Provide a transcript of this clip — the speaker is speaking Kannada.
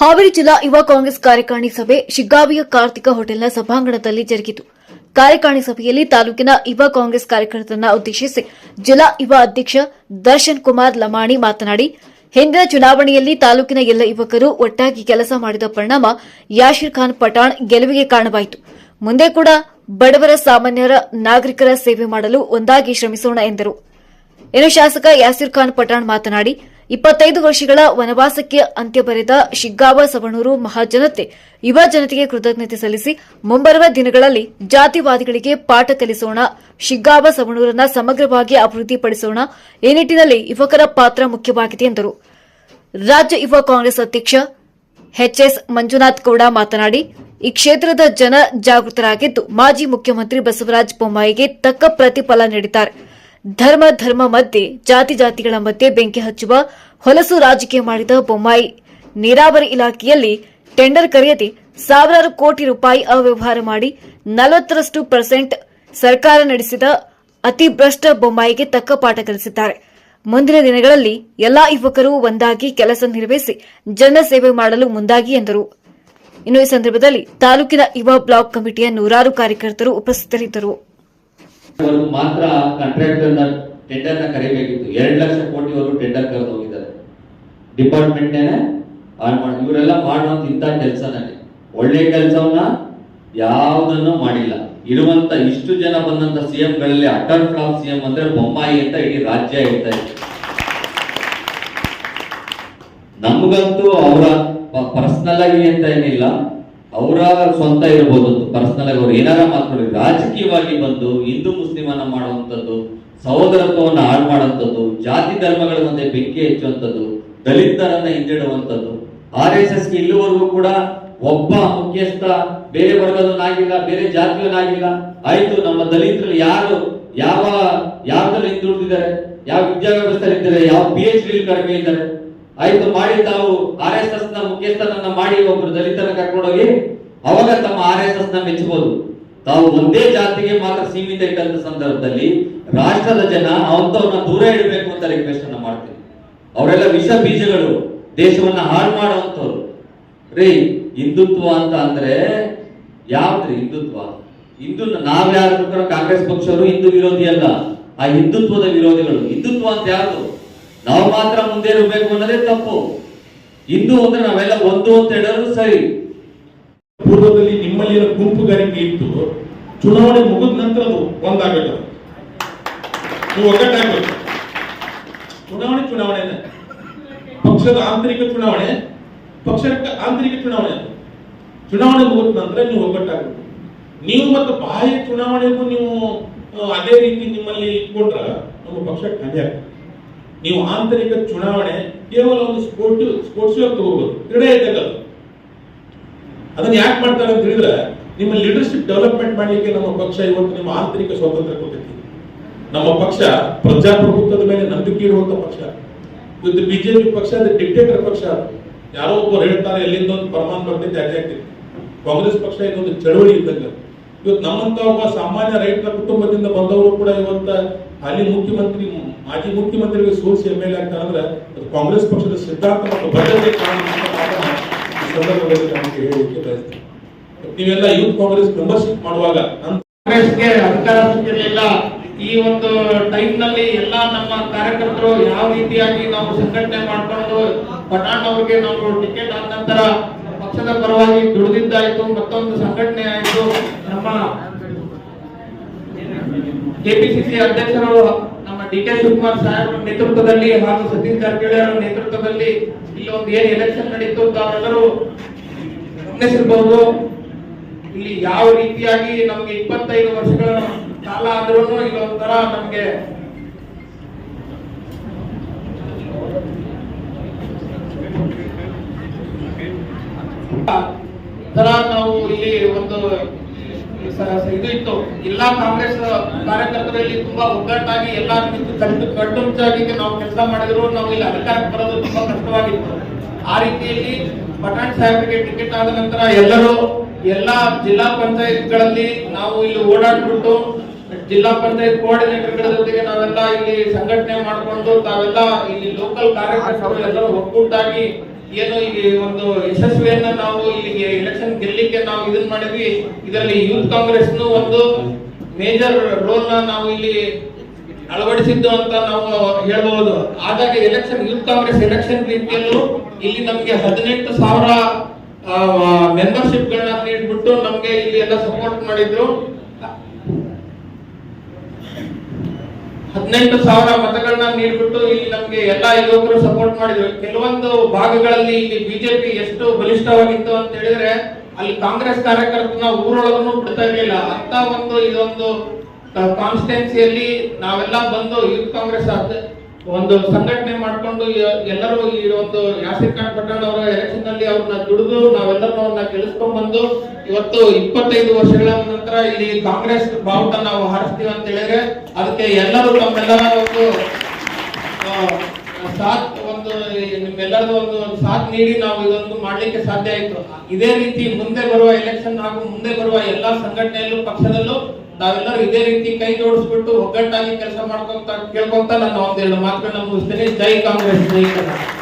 ಹಾವೇರಿ ಜಿಲ್ಲಾ ಯುವ ಕಾಂಗ್ರೆಸ್ ಕಾರ್ಯಕಾರಿಣಿ ಸಭೆ ಶಿಗ್ಗಾವಿಯ ಕಾರ್ತಿಕ ಹೋಟೆಲ್ನ ಸಭಾಂಗಣದಲ್ಲಿ ಜರುಗಿತು. ಕಾರ್ಯಕಾರಿಣಿ ಸಭೆಯಲ್ಲಿ ತಾಲೂಕಿನ ಯುವ ಕಾಂಗ್ರೆಸ್ ಕಾರ್ಯಕರ್ತರನ್ನ ಉದ್ದೇಶಿಸಿ ಜಿಲ್ಲಾ ಯುವ ಅಧ್ಯಕ್ಷ ದರ್ಶನ್ ಕುಮಾರ್ ಲಮಾಣಿ ಮಾತನಾಡಿ, ಹಿಂದಿನ ಚುನಾವಣೆಯಲ್ಲಿ ತಾಲೂಕಿನ ಎಲ್ಲ ಯುವಕರು ಒಟ್ಟಾಗಿ ಕೆಲಸ ಮಾಡಿದ ಪರಿಣಾಮ ಯಾಶಿರ್ ಖಾನ್ ಪಠಾಣ್ ಗೆಲುವಿಗೆ ಕಾರಣವಾಯಿತು. ಮುಂದೆ ಕೂಡ ಬಡವರ ಸಾಮಾನ್ಯರ ನಾಗರಿಕರ ಸೇವೆ ಮಾಡಲು ಒಂದಾಗಿ ಶ್ರಮಿಸೋಣ ಎಂದರು. ಇನ್ನು ಶಾಸಕ ಯಾಸಿರ್ ಖಾನ್ ಪಠಾಣ್ ಮಾತನಾಡಿ ಇಪ್ಪತ್ತೈದು ವರ್ಷಗಳ ವನವಾಸಕ್ಕೆ ಅಂತ್ಯ ಬರೆದ ಶಿಗ್ಗಾವ ಸವಣೂರು ಮಹಾಜನತೆ ಯುವ ಜನತೆಗೆ ಕೃತಜ್ಞತೆ ಸಲ್ಲಿಸಿ ಮುಂಬರುವ ದಿನಗಳಲ್ಲಿ ಜಾತಿವಾದಿಗಳಿಗೆ ಪಾಠ ಕಲಿಸೋಣ, ಶಿಗ್ಗಾವ ಸವಣೂರನ್ನ ಸಮಗ್ರವಾಗಿ ಅಭಿವೃದ್ಧಿಪಡಿಸೋಣ, ಈ ನಿಟ್ಟಿನಲ್ಲಿ ಯುವಕರ ಪಾತ್ರ ಮುಖ್ಯವಾಗಿದೆ ಎಂದರು. ರಾಜ್ಯ ಯುವ ಕಾಂಗ್ರೆಸ್ ಅಧ್ಯಕ್ಷ ಎಚ್ಎಸ್ ಮಂಜುನಾಥ್ ಗೌಡ ಮಾತನಾಡಿ, ಈ ಕ್ಷೇತ್ರದ ಜನ ಜಾಗೃತರಾಗಿದ್ದು ಮಾಜಿ ಮುಖ್ಯಮಂತ್ರಿ ಬಸವರಾಜ ಬೊಮ್ಮಾಯಿಗೆ ತಕ್ಕ ಪ್ರತಿಫಲ ನೀಡಿದ್ದಾರೆ. ಧರ್ಮ ಧರ್ಮ ಮಧ್ಯೆ, ಜಾತಿ, ಜಾತಿಗಳ ಮಧ್ಯೆ ಬೆಂಕಿ ಹಚ್ಚುವ ಹೊಲಸು ರಾಜಕೀಯ ಮಾಡಿದ ಬೊಮ್ಮಾಯಿ. ನೀರಾವರಿ ಇಲಾಖೆಯಲ್ಲಿ ಟೆಂಡರ್ ಕರೆಯದೆ ಸಾವಿರಾರು ಕೋಟಿ ರೂಪಾಯಿ ಅವ್ಯವಹಾರ ಮಾಡಿ ನಲವತ್ತರಷ್ಟು ಪರ್ಸೆಂಟ್ ಸರ್ಕಾರ ನಡೆಸಿದ ಅತಿ ಭ್ರಷ್ಟ ಬೊಮ್ಮಾಯಿಗೆ ತಕ್ಕ ಪಾಠ ಕಲಿಸಿದ್ದಾರೆ. ಮುಂದಿನ ದಿನಗಳಲ್ಲಿ ಎಲ್ಲಾ ಯುವಕರು ಒಂದಾಗಿ ಕೆಲಸ ನಿರ್ವಹಿಸಿ ಜನ ಸೇವೆ ಮಾಡಲು ಮುಂದಾಗಿ ಎಂದರು. ಇನ್ನು ಈ ಸಂದರ್ಭದಲ್ಲಿ ತಾಲೂಕಿನ ಯುವ ಬ್ಲಾಕ್ ಕಮಿಟಿಯ ನೂರಾರು ಕಾರ್ಯಕರ್ತರು ಉಪಸ್ಥಿತರಿದ್ದರು. ಮಾತ್ರ ಕಾಂಟ್ರಾಕ್ಟರ್ ಟೆಂಡರ್ನ ಕರಿಬೇಕಿತ್ತು. ಎರಡ್ ಲಕ್ಷ ಕೋಟಿವರೆಗೂ ಟೆಂಡರ್ ಕರೆದು ಹೋಗಿದ್ದಾರೆ. ಡಿಪಾರ್ಟ್ಮೆಂಟ್ ಆನ್ ಮಾಡಿ ಇವರೆಲ್ಲ ಮಾಡುವಂತ ಇಂಥ ಕೆಲಸನಲ್ಲಿ. ಒಳ್ಳೆ ಕೆಲಸವನ್ನ ಯಾವುದನ್ನು ಮಾಡಿಲ್ಲ. ಇರುವಂತ ಇಷ್ಟು ಜನ ಬಂದಂತ ಸಿಎಂ ಗಳಲ್ಲಿ ಅಟಲ್ ಫ್ಲಾಪ್ ಸಿಎಂ ಅಂದ್ರೆ ಬೊಮ್ಮಾಯಿ ಅಂತ ಇಡೀ ರಾಜ್ಯ ಹೇಳ್ತಾ ಇದೆ. ನಮಗಂತೂ ಅವರ ಪರ್ಸನಲ್ ಆಗಿ ಅಂತ ಏನಿಲ್ಲ. ಅವರ ಸ್ವಂತ ಇರಬಹುದು ಪರ್ಸನಲ್ ಆಗಿ ಅವ್ರು ಏನಾರ ಮಾತಾಡಿ ರಾಜಕೀಯವಾಗಿ ಬಂದು ಹಿಂದೂ ಮುಸ್ಲಿಂ ಅನ್ನ ಮಾಡುವಂಥದ್ದು, ಸಹೋದರತ್ವವನ್ನು ಹಾಳು ಮಾಡುವಂಥದ್ದು, ಜಾತಿ ಧರ್ಮಗಳ ಮುಂದೆ ಬೆಂಕಿ ಹೆಚ್ಚುವಂಥದ್ದು, ದಲಿತರನ್ನ ಹಿಂದಿಡುವಂಥದ್ದು ಆರ್ ಎಸ್ ಎಸ್ ಇಲ್ಲಿವರೆಗೂ ಕೂಡ ಒಬ್ಬ ಮುಖ್ಯಸ್ಥ, ಬೇರೆ ವರ್ಗದವನಾಗಿಲ್ಲ ಬೇರೆ ಜಾತಿಯವನಾಗಿಲ್ಲ ಆಯ್ತು. ನಮ್ಮ ದಲಿತರಲ್ಲಿ ಯಾರು, ಯಾವ ಯಾವ್ದ್ರಲ್ಲಿ ಹಿಂದುಳಿದಿದ್ದಾರೆ, ಯಾವ ವಿದ್ಯಾವ್ಯವಸ್ಥೆ ಇದ್ದಾರೆ ಯಾವ ಪಿ ಎಚ್ ಡಿ ಕಡಿಮೆ ಇದ್ದಾರೆ ಆಯ್ತು ಮಾಡಿ ತಾವು ಆರ್ ಎಸ್ ಎಸ್ನ ಮುಖ್ಯಸ್ಥನನ್ನ ಮಾಡಿ ಒಬ್ರು ದಲಿತನ ಕರ್ಕೊಂಡೋಗಿ, ಅವಾಗ ತಮ್ಮ ಆರ್ ಎಸ್ ಎಸ್ನ ಮೆಚ್ಚಬಹುದು ತಾವು ಒಂದೇ ಜಾತಿಗೆ ಮಾತ್ರ ಸೀಮಿತ ಇಟ್ಟಂತ ಸಂದರ್ಭದಲ್ಲಿ ರಾಷ್ಟ್ರದ ಜನ ಅವಂತವನ್ನ ದೂರ ಇಡಬೇಕು ಅಂತ ರಿಕ್ವೆಸ್ಟ್ ಅನ್ನ ಮಾಡ್ತೀನಿ ಅವರೆಲ್ಲ ವಿಷ ಬೀಜಗಳು, ದೇಶವನ್ನ ಹಾಳು ಮಾಡುವಂತವ್ರು ರೀ, ಹಿಂದುತ್ವ ಅಂತ ಅಂದ್ರೆ ಯಾವ್ದ್ರಿ ಹಿಂದುತ್ವ? ಹಿಂದೂ ನಾವ್ಯಾರು ಕಾಂಗ್ರೆಸ್ ಪಕ್ಷವರು ಹಿಂದೂ ವಿರೋಧಿ ಅಲ್ಲ. ಆ ಹಿಂದುತ್ವದ ವಿರೋಧಿಗಳು. ಹಿಂದುತ್ವ ಅಂತ ಯಾರು ನಾವು ಮಾತ್ರ ಮುಂದೆ ಇರಬೇಕು ಅನ್ನೋದೇ ತಪ್ಪು. ಹಿಂದೂ ಅಂದ್ರೆ ನಾವೆಲ್ಲ ಒಂದು ಅಂತ ಹೇಳೋದು ಸರಿ. ಪೂರ್ವದಲ್ಲಿ ನಿಮ್ಮಲ್ಲಿ ಗುಂಪು ಗುಂಪುಗಾರಿಕೆ ಇತ್ತು. ಚುನಾವಣೆ ಮುಗಿದ ನಂತರ ಅದು ಒಂದಾಗಲ್ಲ. ನೀವು ಒಗ್ಗಟ್ಟಾಗಬೇಕು ಚುನಾವಣೆ ಚುನಾವಣೆ ಪಕ್ಷದ ಆಂತರಿಕ ಚುನಾವಣೆ, ಪಕ್ಷದ ಆಂತರಿಕ ಚುನಾವಣೆ. ಚುನಾವಣೆ ಮುಗಿದ ನಂತರ ನೀವು ಒಗ್ಗಟ್ಟಾಗಬೇಕು. ನೀವು ಮತ್ತು ಬಾಹ್ಯ ಚುನಾವಣೆಗೂ ನೀವು ಅದೇ ರೀತಿ ನಿಮ್ಮಲ್ಲಿ ಇಟ್ಕೊಂಡ್ರ ನಮ್ಮ ಪಕ್ಷಕ್ಕೆ ಹಾನಿ ಆಗ್ತದೆ. ನೀವು ಆಂತರಿಕ ಚುನಾವಣೆ ಕೇವಲ ಒಂದು ಸ್ಪೋರ್ಟ್ ಸ್ಪೋರ್ಟ್ಸ್ ತಗೋಬಹುದು ಕ್ರೀಡೆ ಇದ್ದಕ್ಕದು ಅದು. ಅದನ್ನ ಯಾಕೆ ಮಾಡ್ತಾರೆ ಅಂತ ಹೇಳಿದ್ರೆ, ನಿಮ್ಮ ಲೀಡರ್ಶಿಪ್ ಡೆವಲಪ್ಮೆಂಟ್ ಮಾಡ್ಲಿಕ್ಕೆ ನಮ್ಮ ಪಕ್ಷ ಇವತ್ತು ನಿಮ್ಮ ಆಂತರಿಕ ಸ್ವಾತಂತ್ರ್ಯ ಕೊಟ್ಟಿದೆ. ನಮ್ಮ ಪಕ್ಷ ಪ್ರಜಾಪ್ರಭುತ್ವದ ಮೇಲೆ ನಂಬಿಕೆ ಇರುವಂತ ಪಕ್ಷ. ಇವತ್ತು ಬಿಜೆಪಿ ಪಕ್ಷ, ಅದು ಡಿಕ್ಟೇಟರ್ ಪಕ್ಷ. ಅದು. ಯಾರೋ ಒಬ್ಬರು ಹೇಳ್ತಾರೆ, ಎಲ್ಲಿಂದ ಒಂದು ಪರಮಾನ್ ಬರ್ತೈತೆ ಅದೇ ಕಾಂಗ್ರೆಸ್ ಪಕ್ಷ ಇದೊಂದು ಚಳವಳಿ ಇದ್ದಂಗ. ಇವತ್ತು ನಮ್ಮಂತ ಒಬ್ಬ ಸಾಮಾನ್ಯ ರೈತರ ಕುಟುಂಬದಿಂದ ಬಂದವರು ಕೂಡ ಇವತ್ತ ಹಾಲಿ ಮುಖ್ಯಮಂತ್ರಿ ಮಾಜಿ ಮುಖ್ಯಮಂತ್ರಿಗೆ ಸೋಲಿಸಿ ಎಂ ಎಲ್ ಎ ಕಾಂಗ್ರೆಸ್ ಪಕ್ಷದ ಸಿದ್ಧಾಂತ ಮತ್ತು ಬದ್ಧತೆ ಸಂದರ್ಭದಲ್ಲಿ ನಮಗೆ ಹೇಳಲಿಕ್ಕೆ ನೀವೆಲ್ಲ ಯೂತ್ ಕಾಂಗ್ರೆಸ್ ಮೆಂಬರ್ಶಿಪ್ ಮಾಡುವಾಗ ಕಾಂಗ್ರೆಸ್ಗೆ ಅಧಿಕಾರ ಸಿಕ್ಕಿರಲಿಲ್ಲ ಈ ಒಂದು ಟೈಮ್ನಲ್ಲಿ ಎಲ್ಲಾ ನಮ್ಮ ಕಾರ್ಯಕರ್ತರು ಯಾವ ರೀತಿಯಾಗಿ ನಾವು ಸಂಘಟನೆ ಮಾಡ್ಕೊಂಡು ಪಟಾಣ ಅವರಿಗೆ ನಾವು ಟಿಕೆಟ್ ಆದ ನಂತರ ಪಕ್ಷದ ಪರವಾಗಿ ದುಡಿದಿದ್ದಾಯ್ತು, ಮತ್ತೊಂದು ಸಂಘಟನೆ ಆಯಿತು. ನಮ್ಮ ಕೆಪಿಸಿಸಿ ಅಧ್ಯಕ್ಷರು ಡಿ ಕೆ ಶಿವಕುಮಾರ್ ಸಾಹೇಬ್ ನೇತೃತ್ವದಲ್ಲಿ ಹಾಗೂ ಸತೀಶ್ ಜಾರಕಿಹೊಳಿ ಅವರ ನೇತೃತ್ವದಲ್ಲಿ ಇಲ್ಲಿ ಒಂದು ಏನ್ ಎಲೆಕ್ಷನ್ ನಡೀತು ತಾವೆಲ್ಲರೂ ಗಮನಿಸಿರ್ಬಹುದು ಇಲ್ಲಿ ಯಾವ ರೀತಿಯಾಗಿ ನಮ್ಗೆ ಇಪ್ಪತ್ತೈದು ವರ್ಷಗಳ ಕಾಲ ಆದ್ರೂ ಇಲ್ಲೊಂಥರ ನಮ್ಗೆ ತರ ನಾವು ಇಲ್ಲಿ ಒಂದು ಇದು ಇತ್ತು. ಎಲ್ಲಾ ಕಾಂಗ್ರೆಸ್ ಕಾರ್ಯಕರ್ತರಲ್ಲಿ ತುಂಬಾ ಒಗ್ಗಟ್ಟಾಗಿ ಎಲ್ಲಾ ಕಟ್ಟು ಕಟ್ಟುನಿಟ್ಟಾಗಿ ನಾವು ಕೆಲಸ ಮಾಡಿದ್ರು. ನಾವು ಇಲ್ಲಿ ಅಧಿಕಾರಕ್ಕೆ ಬರೋದು ತುಂಬಾ ಕಷ್ಟವಾಗಿತ್ತು. ಆ ರೀತಿಯಲ್ಲಿ ಪಠಾಣ್ ಸಾಹೇಬರಿಗೆ ಟಿಕೆಟ್ ಆದ ನಂತರ ಎಲ್ಲರೂ ಎಲ್ಲಾ ಜಿಲ್ಲಾ ಪಂಚಾಯತ್ಗಳಲ್ಲಿ ನಾವು ಇಲ್ಲಿ ಓಡಾಡ್ಬಿಟ್ಟು ಜಿಲ್ಲಾ ಪಂಚಾಯತ್ ಕೋಆರ್ಡಿನೇಟರ್ಗಳ ಜೊತೆಗೆ ನಾವೆಲ್ಲ ಇಲ್ಲಿ ಸಂಘಟನೆ ಮಾಡಿಕೊಂಡು ತಾವೆಲ್ಲ ಇಲ್ಲಿ ಲೋಕಲ್ ಕಾರ್ಯಕರ್ತರು ಎಲ್ಲರೂ ಒಕ್ಕೂಟಾಗಿ ಏನು ಈ ಒಂದು ಯಶಸ್ವಿಯನ್ನ ನಾವು ಇಲ್ಲಿಗೆ ಎಲೆಕ್ಷನ್ ಗೆಲ್ಲಿಕ್ಕೆ ನಾವು ಇದನ್ನ ಮಾಡಿದ್ವಿ. ಇದರಲ್ಲಿ ಯೂತ್ ಕಾಂಗ್ರೆಸ್ನು ಒಂದು ಮೇಜರ್ ರೋಲ್ ನಾವು ಇಲ್ಲಿ ಅಳವಡಿಸಿದ್ದು ಅಂತ ನಾವು ಹೇಳಬಹುದು ಹಾಗಾಗಿ ಎಲೆಕ್ಷನ್ ಯೂತ್ ಕಾಂಗ್ರೆಸ್ ಎಲೆಕ್ಷನ್ ರೀತಿಯಲ್ಲೂ ಇಲ್ಲಿ ನಮ್ಗೆ ಹದಿನೆಂಟು ಸಾವಿರ ಮೆಂಬರ್ಶಿಪ್ ಗಳನ್ನ ನೀಡ್ಬಿಟ್ಟು ನಮ್ಗೆ ಇಲ್ಲಿ ಎಲ್ಲ ಸಪೋರ್ಟ್ ಮಾಡಿದ್ರು. ಹದಿನೆಂಟು ಸಾವಿರ ಮತಗಳನ್ನ ನೀಡ್ಬಿಟ್ಟು ಇಲ್ಲಿ ನಮ್ಗೆ ಎಲ್ಲಾ ಯುವಕರು ಸಪೋರ್ಟ್ ಮಾಡಿದ್ರು. ಕೆಲವೊಂದು ಭಾಗಗಳಲ್ಲಿ ಇಲ್ಲಿ ಬಿಜೆಪಿ ಎಷ್ಟು ಬಲಿಷ್ಠವಾಗಿತ್ತು ಅಂತ ಹೇಳಿದ್ರೆ ಅಲ್ಲಿ ಕಾಂಗ್ರೆಸ್ ಕಾರ್ಯಕರ್ತನ ಊರೊಳಗೂ ಬಿಡ್ತಾ ಇರಲಿಲ್ಲ. ಅಂತ ಒಂದು ಇದೊಂದು ಕಾನ್ಸ್ಟಿಟ್ಯೂನ್ಸಿಯಲ್ಲಿ ನಾವೆಲ್ಲ ಬಂದು ಯೂತ್ ಕಾಂಗ್ರೆಸ್ ಒಂದು ಸಂಘಟನೆ ಮಾಡ್ಕೊಂಡು ಎಲ್ಲರೂ ಈ ಒಂದು ಯಾಸಿರ್ ಖಾನ್ ಪಠಾಣ್ ಅವರ ಎಲೆಕ್ಷನ್ನಲ್ಲಿ ಅವ್ರನ್ನ ದುಡಿದು ನಾವೆಲ್ಲರೂ ಅವ್ರನ್ನ ಗೆಲ್ಲಿಸ್ಕೊಂಡ್ ಬಂದು ಇವತ್ತು ಇಪ್ಪತ್ತೈದು ವರ್ಷಗಳ ನಂತರ ಇಲ್ಲಿ ಕಾಂಗ್ರೆಸ್ ಬಾವುಟ ನಾವು ಹಾರಿಸ್ತೀವಿ ಅಂತ ಹೇಳಿದ್ರೆ ಅದಕ್ಕೆ ಎಲ್ಲರೂ ತಮ್ಮೆಲ್ಲರ ಒಂದು ಸಾಥ್ ಒಂದು ನಿಮ್ಮೆಲ್ಲರದು ಒಂದು ಸಾಥ್ ನೀಡಿ ನಾವು ಇದೊಂದು ಮಾಡ್ಲಿಕ್ಕೆ ಸಾಧ್ಯ ಆಯ್ತು. ಇದೇ ರೀತಿ ಮುಂದೆ ಬರುವ ಎಲೆಕ್ಷನ್ ಹಾಗೂ ಮುಂದೆ ಬರುವ ಎಲ್ಲಾ ಸಂಘಟನೆಯಲ್ಲೂ ಪಕ್ಷದಲ್ಲೂ ನಾವೆಲ್ಲರೂ ಇದೇ ರೀತಿ ಕೈ ಜೋಡಿಸ್ಬಿಟ್ಟು ಒಗ್ಗಟ್ಟಾಗಿ ಕೆಲಸ ಮಾಡ್ಕೊಂತ ಕೇಳ್ಕೊಂತ ನನ್ನ ಒಂದೆರಡು ಮಾತುಗಳನ್ನ ಮುಗಿಸ್ತೇನೆ. ಜೈ ಕಾಂಗ್ರೆಸ್, ಜೈ ಕರ್ನಾಟಕ